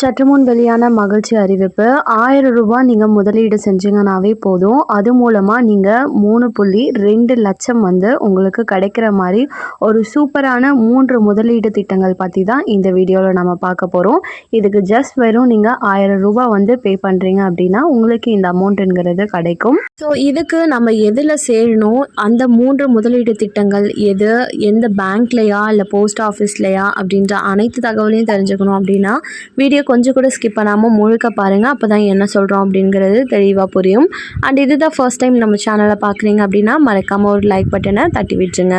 சற்று முன் வெளியான மகிழ்ச்சி அறிவிப்பு. ஆயிரம் ரூபாய் நீங்கள் முதலீடு செஞ்சீங்கன்னாவே போதும். அது மூலமாக நீங்கள் மூணு புள்ளி ரெண்டு லட்சம் வந்து உங்களுக்கு கிடைக்கிற மாதிரி ஒரு சூப்பரான மூன்று முதலீடு திட்டங்கள் பற்றி தான் இந்த வீடியோவில் நம்ம பார்க்க போகிறோம் இதுக்கு ஜஸ்ட் வெறும் நீங்கள் ஆயிரம் ரூபாய் வந்து பே பண்ணுறீங்க அப்படின்னா உங்களுக்கு இந்த அமௌண்ட்டுங்கிறது கிடைக்கும். ஸோ இதுக்கு நம்ம எதில் சேரணும்? அந்த மூன்று முதலீடு திட்டங்கள் எது? எந்த பேங்க்லையா இல்லை போஸ்ட் ஆஃபீஸ்லையா அப்படின்ற அனைத்து தகவலையும் தெரிஞ்சுக்கணும் அப்படின்னா வீடியோ கொஞ்சம் கூட ஸ்கிப் பண்ணாமல் முழுக்க பாருங்கள் அப்போ தான் என்ன சொல்கிறோம் அப்படிங்கிறது தெளிவாக புரியும். அண்ட் இதுதான் ஃபர்ஸ்ட் டைம் நம்ம சேனலை பார்க்குறீங்க அப்படின்னா மறக்காமல் ஒரு லைக் பட்டனை தட்டி விட்டுருங்க.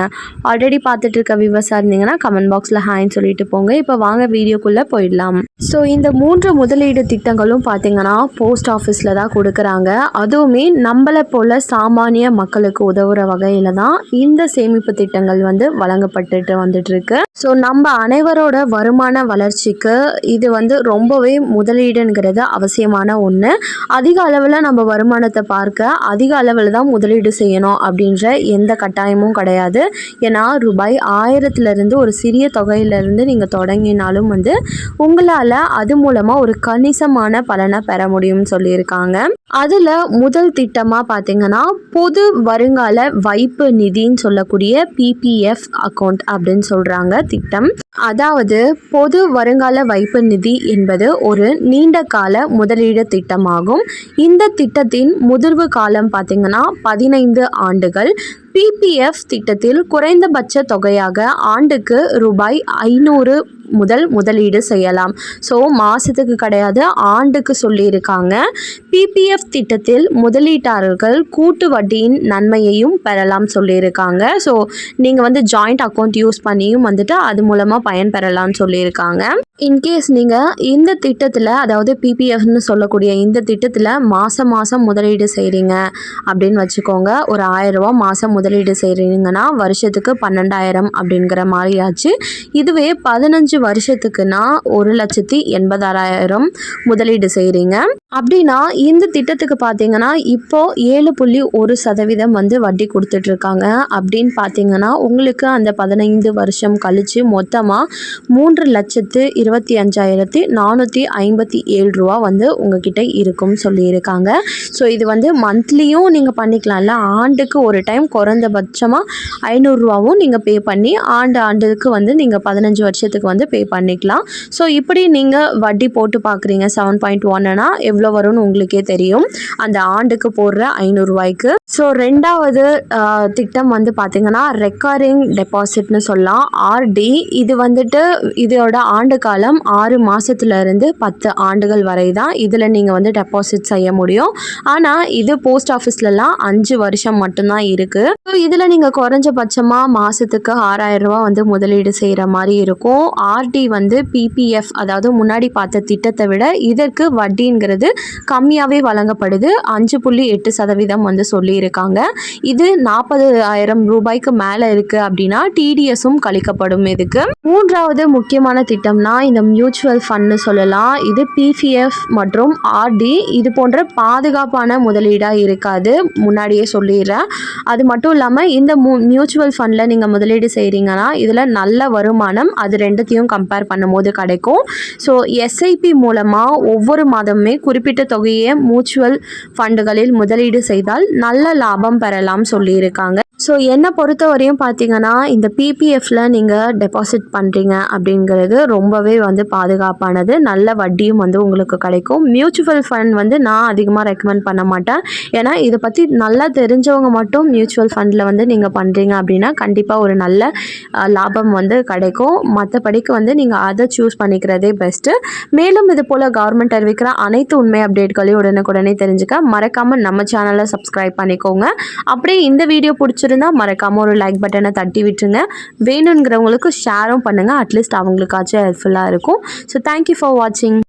ஆல்ரெடி பார்த்துட்டு இருக்க விவசாயம் இருந்தீங்கன்னா கமெண்ட் பாக்ஸில் ஹாய்ன்னு சொல்லிட்டு போங்க. இப்போ வாங்க வீடியோக்குள்ளே போயிடலாம். ஸோ இந்த மூன்று முதலீடு திட்டங்களும் பார்த்தீங்கன்னா போஸ்ட் ஆஃபீஸில் தான் கொடுக்குறாங்க. அதுவுமே நம்மளை போல் சாமானிய மக்களுக்கு உதவுற வகையில் தான் இந்த சேமிப்பு திட்டங்கள் வந்து வழங்கப்பட்டுட்டு வந்துட்டு இருக்கு. ஸோ நம்ம அனைவரோட வருமான வளர்ச்சிக்கு இது வந்து ரொம்ப ரொம்பவே முதலீடுங்கிறது அவசியமான ஒன்று அதிக அளவில் நம்ம வருமானத்தை பார்க்க அதிக அளவில் தான் முதலீடு செய்யணும் அப்படின்ற எந்த கட்டாயமும் கிடையாது. ஏன்னா ரூபாய் ஆயிரத்துலேருந்து ஒரு சிறிய தொகையிலேருந்து நீங்கள் தொடங்கினாலும் வந்து உங்களால் அது மூலமாக ஒரு கணிசமான பலனை பெற முடியும்னு சொல்லியிருக்காங்க. அதில் முதல் திட்டமாக பார்த்தீங்கன்னா பொது வருங்கால வைப்பு நிதின்னு சொல்லக்கூடிய பிபிஎஃப் அக்கௌண்ட் அப்படின்னு சொல்கிறாங்க திட்டம். அதாவது பொது வருங்கால வைப்பு நிதி என்பது ஒரு நீண்ட கால முதலீடு திட்டமாகும். இந்த திட்டத்தின் முதிர்வு காலம் பார்த்தீங்கன்னா பதினைந்து ஆண்டுகள். பிபிஎஃப் திட்டத்தில் குறைந்தபட்ச தொகையாக ஆண்டுக்கு ரூபாய் ஐநூறு முதல் முதலீடு செய்யலாம். ஸோ மாதத்துக்கு கிடையாது ஆண்டுக்கு சொல்லியிருக்காங்க. பிபிஎஃப் திட்டத்தில் முதலீட்டாளர்கள் கூட்டு வட்டியின் நன்மையையும் பெறலாம் சொல்லியிருக்காங்க. ஸோ நீங்கள் வந்து ஜாயிண்ட் அக்கௌண்ட் யூஸ் பண்ணியும் வந்துட்டு அது மூலமாக பயன்பெறலாம்னு சொல்லியிருக்காங்க. இன்கேஸ் நீங்கள் இந்த திட்டத்தில் அதாவது பிபிஎஃப்னு சொல்லக்கூடிய இந்த திட்டத்தில் மாதம் மாதம் முதலீடு செய்கிறீங்க அப்படின்னு வச்சுக்கோங்க. ஒரு ஆயிரரூபா மாதம் முதலீடு செய்கிறீங்கன்னா வருஷத்துக்கு பன்னெண்டாயிரம் அப்படிங்கிற மாதிரி ஆச்சு இதுவே பதினஞ்சு வருஷத்துக்குன்னா ஒரு லட்சத்தி எண்பதாயிரம் முதலீடு செய்கிறீங்க அப்படின்னா இந்த திட்டத்துக்கு பார்த்தீங்கன்னா இப்போ ஏழு புள்ளி ஒரு சதவீதம் வந்து வட்டி கொடுத்துட்ருக்காங்க. அப்படின்னு பார்த்தீங்கன்னா உங்களுக்கு அந்த பதினைந்து வருஷம் கழித்து மொத்தமாக மூன்று லட்சத்து இருபத்தி அஞ்சாயிரத்தி நானூற்றி ஐம்பத்தி ஏழு ரூபா வந்து உங்ககிட்ட இருக்கும்னு சொல்லியிருக்காங்க. ஸோ இது வந்து மந்த்லியும் நீங்கள் பண்ணிக்கலாம்ல ஆண்டுக்கு ஒரு டைம் குறைந்தபட்சமாக ஐநூறுரூவாவும் நீங்கள் பே பண்ணி ஆண்டு ஆண்டுக்கு வந்து நீங்கள் பதினஞ்சு வருஷத்துக்கு வந்து பே பண்ணிக்கலாம். ஸோ இப்படி நீங்கள் வட்டி போட்டு பார்க்குறீங்க செவன் பாயிண்ட் ஒன்னுனா எவ்வளோ வரும்னு உங்களுக்கே தெரியும். அந்த ஆண்டுக்கு போடுற ஐநூறுரூவாய்க்கு ஸோ ரெண்டாவது திட்டம் வந்து பார்த்திங்கன்னா ரெக்காரிங் டெபாசிட்னு சொல்லலாம். ஆர்டி இது வந்துட்டு இதோட ஆண்டு காலம் ஆறு மாதத்துலேருந்து பத்து ஆண்டுகள் வரை தான் இதில் நீங்கள் வந்து டெபாசிட் செய்ய முடியும். ஆனால் இது போஸ்ட் ஆஃபீஸ்லலாம் அஞ்சு வருஷம் மட்டும்தான் இருக்குது ஸோ இதில் நீங்கள் குறைஞ்சபட்சமாக மாதத்துக்கு ஆறாயிரம் ரூபா வந்து முதலீடு செய்கிற மாதிரி இருக்கும். ஆர்டி வந்து பிபிஎஃப் அதாவது முன்னாடி பார்த்த திட்டத்தை விட இதற்கு வட்டிங்கிறது கம்மியாகவே வழங்கப்படுது. அஞ்சு புள்ளி எட்டு சதவீதம் வந்து சொல்லியிருக்காங்க. இது நாற்பது ஆயிரம் ரூபாய்க்கு மேலே இருக்குது அப்படின்னா டிடிஎஸும் கழிக்கப்படும் இதுக்கு. மூன்றாவது முக்கியமான திட்டம்னா இந்த மியூச்சுவல் ஃபண்ட்னு சொல்லலாம். இது பிபிஎஃப் மற்றும் ஆர்டி இது போன்ற பாதுகாப்பான முதலீடாக இருக்காது. முன்னாடியே சொல்லிடுறேன். அது மட்டும் இல்லாமல் இந்த மூ மியூச்சுவல் ஃபண்டில் நீங்கள் முதலீடு செய்கிறீங்கன்னா இதில் நல்ல வருமானம் அது ரெண்டுத்தையும் கம்பேர் பண்ணும்போது கிடைக்கும். ஸோ எஸ்ஐபி மூலமாக ஒவ்வொரு மாதமுமே குறிப்பிட்ட தொகையை மியூச்சுவல் ஃபண்டுகளில் முதலீடு செய்தால் நல்ல லாபம் பெறலாம் சொல்லியிருக்காங்க. ஸோ என்னை பொறுத்தவரையும் பார்த்தீங்கன்னா இந்த பிபிஎஃப்ல நீங்கள் டெபாசிட் பண்ணுறீங்க அப்படிங்கிறது ரொம்பவே வந்து பாதுகாப்பானது. நல்ல வட்டியும் வந்து உங்களுக்கு கிடைக்கும். மியூச்சுவல் ஃபண்ட் வந்து நான் அதிகமாக ரெக்கமெண்ட் பண்ண மாட்டேன். ஏன்னா இதை பற்றி நல்லா தெரிஞ்சவங்க மட்டும் மியூச்சுவல் ஃபண்டில் வந்து நீங்கள் பண்ணுறீங்க அப்படின்னா கண்டிப்பாக ஒரு நல்ல லாபம் வந்து கிடைக்கும். மற்றபடிக்கு வந்து நீங்கள் அதை சூஸ் பண்ணிக்கிறதே பெஸ்ட்டு மேலும் இது போல் கவர்மெண்ட் அறிவிக்கிற அனைத்து உண்மை அப்டேட்களையும் உடனுக்குடனே தெரிஞ்சுக்க மறக்காமல் நம்ம சேனலை சப்ஸ்கிரைப் பண்ணிக்கோங்க. அப்படியே இந்த வீடியோ பிடிச்சிருந்தா மறக்காமல் ஒரு லைக் பட்டனை தட்டி விட்டுருங்க. வேணுங்கிறவங்களுக்கு ஷேரும் பண்ணுங்கள் அட்லீஸ்ட் அவங்களுக்காச்சும் ஹெல்ப்ஃபுல்லாக இருக்கும். ஸோ தேங்க்யூ ஃபார் வாட்சிங்